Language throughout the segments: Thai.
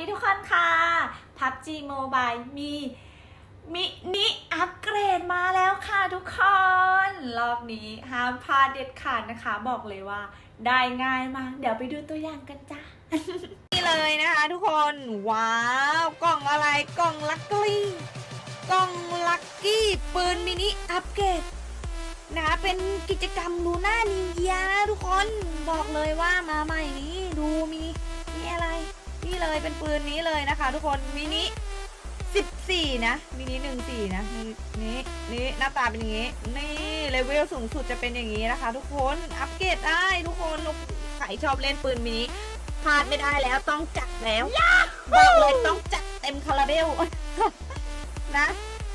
ดีทุกคนค่ะ PUBG Mobile มีมินิอัปเกรดมาแล้วค่ะทุกคน รอบนี้ห้ามพลาดเด็ดขาดนะคะ บอกเลยว่า ได้ง่ายมาก เดี๋ยวไปดูตัวอย่างกันจ้านี่เลยนะคะทุกคน ว้าว กล่องอะไรกล่องลักกี้กล่องลักกี้ปืนมินิอัปเกรดนะคะเป็นกิจกรรมลูน่านิวเยียนะทุกคนบอกเลยว่ามาใหม่นี้ดูมี เลยเป็นปืนนี้เลยนะคะ ทุกคนมินิ14 นะมินิ14 นะนี่นี่หน้าตาเป็นอย่างนี้ นี่เลเวลสูงสุดจะเป็นอย่างนี้นะคะ ทุกคนอัปเกรดได้ทุกคนใครชอบเล่นปืนมินิพลาดไม่ได้แล้วต้องจัดแล้วบอกเลยต้องจัดเต็มคาราเบลนะ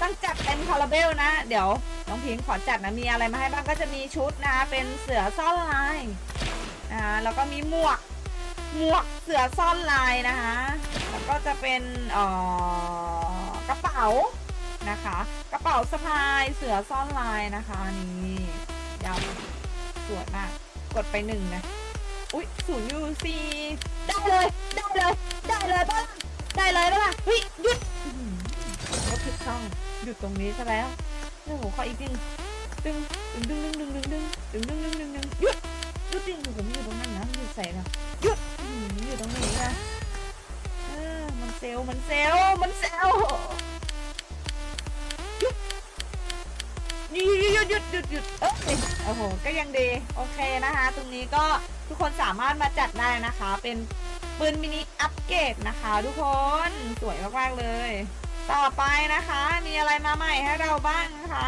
ต้องจัดเต็มคาราเบลนะ เดี๋ยวน้องพิงขอจัดนะมีอะไรมาให้บ้างก็จะมีชุดนะเป็นเสือซ่อนลายนะคะแล้วก็มีหมวก หมวกเสือซ่อนลายนะคะ แล้วก็จะเป็นเอ่อกระเป๋านะคะ กระเป๋าสะพายเสือซ่อนลายนะคะนี่ยาวสวยมาก กดไปหนึ่งนะ อุ๊ยศูนย์ยูซีได้เลย ได้เลย ได้เลยปะล่ะได้เลยปะล่ะเฮ้ยหยุดอื้อหือก็ผิดช่องหยุดตรงนี้ซะแล้วโอ้โหขออีกดึงดึงดึงดึงดึงดึงดึงดึงดึงดึงดึงดึงหยุดหยุดดึงผมอยู่ตรงนั้นนะหยุดใส่นะ ซลมันเซลมันเซลหยุดหยุดหยุดหยุดหยุดเออโอ้โหก็ยังดีโอเคนะคะ ตรงนี้ก็ทุกคนสามารถมาจัดได้นะคะ เป็นปืนมินิอัปเกรดนะคะ ทุกคนสวยมากๆเลย ต่อไปนะคะ มีอะไรมาใหม่ให้เราบ้างนะคะ